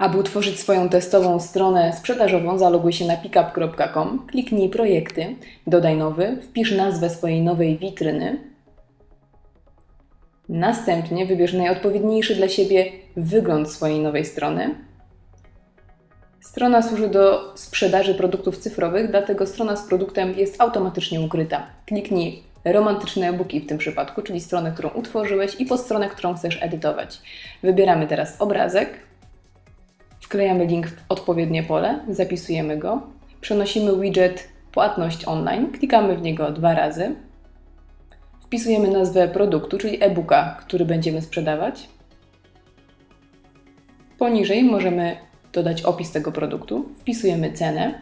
Aby utworzyć swoją testową stronę sprzedażową, zaloguj się na pickup.com, kliknij projekty, dodaj nowy, wpisz nazwę swojej nowej witryny. Następnie wybierz najodpowiedniejszy dla siebie wygląd swojej nowej strony. Strona służy do sprzedaży produktów cyfrowych, dlatego strona z produktem jest automatycznie ukryta. Kliknij romantyczne e-booki w tym przypadku, czyli stronę, którą utworzyłeś i pod stronę, którą chcesz edytować. Wybieramy teraz obrazek, wklejamy link w odpowiednie pole, zapisujemy go, przenosimy widget płatność online, klikamy w niego dwa razy, wpisujemy nazwę produktu, czyli e-booka, który będziemy sprzedawać. Poniżej możemy dodać opis tego produktu, wpisujemy cenę,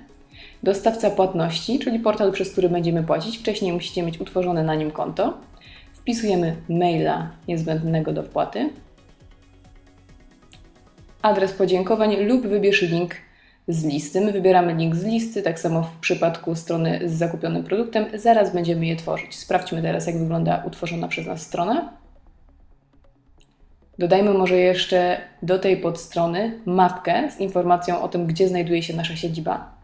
dostawca płatności, czyli portal, przez który będziemy płacić. Wcześniej musicie mieć utworzone na nim konto. Wpisujemy maila niezbędnego do wpłaty, adres podziękowań lub wybierz link z listy. My wybieramy link z listy, tak samo w przypadku strony z zakupionym produktem. Zaraz będziemy je tworzyć. Sprawdźmy teraz, jak wygląda utworzona przez nas strona. Dodajmy może jeszcze do tej podstrony mapkę z informacją o tym, gdzie znajduje się nasza siedziba.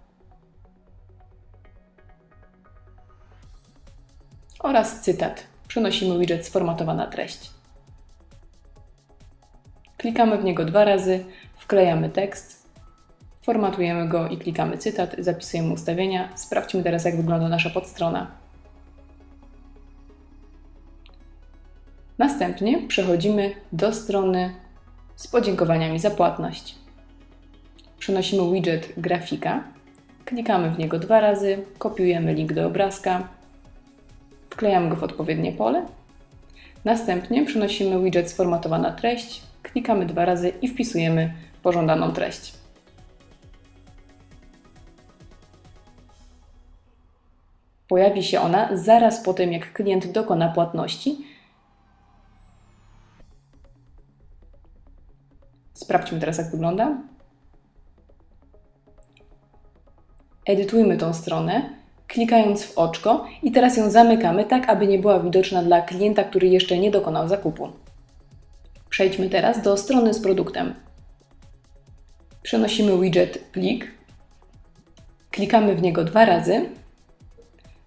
Oraz cytat. Przenosimy widget sformatowana treść. Klikamy w niego dwa razy, wklejamy tekst, formatujemy go i klikamy cytat, zapisujemy ustawienia. Sprawdźmy teraz, jak wygląda nasza podstrona. Następnie przechodzimy do strony z podziękowaniami za płatność. Przenosimy widget grafika, klikamy w niego dwa razy, kopiujemy link do obrazka, wklejamy go w odpowiednie pole. Następnie przenosimy widget sformatowana treść, klikamy dwa razy i wpisujemy pożądaną treść. Pojawi się ona zaraz po tym, jak klient dokona płatności. Sprawdźmy teraz, jak wygląda. Edytujmy tą stronę, klikając w oczko i teraz ją zamykamy tak, aby nie była widoczna dla klienta, który jeszcze nie dokonał zakupu. Przejdźmy teraz do strony z produktem. Przenosimy widget plik, klikamy w niego dwa razy,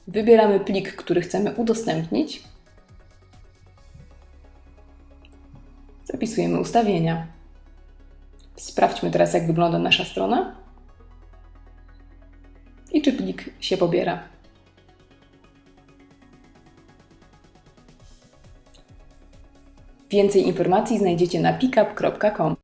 wybieramy plik, który chcemy udostępnić, zapisujemy ustawienia. Sprawdźmy teraz, jak wygląda nasza strona i czy plik się pobiera. Więcej informacji znajdziecie na pickup.com.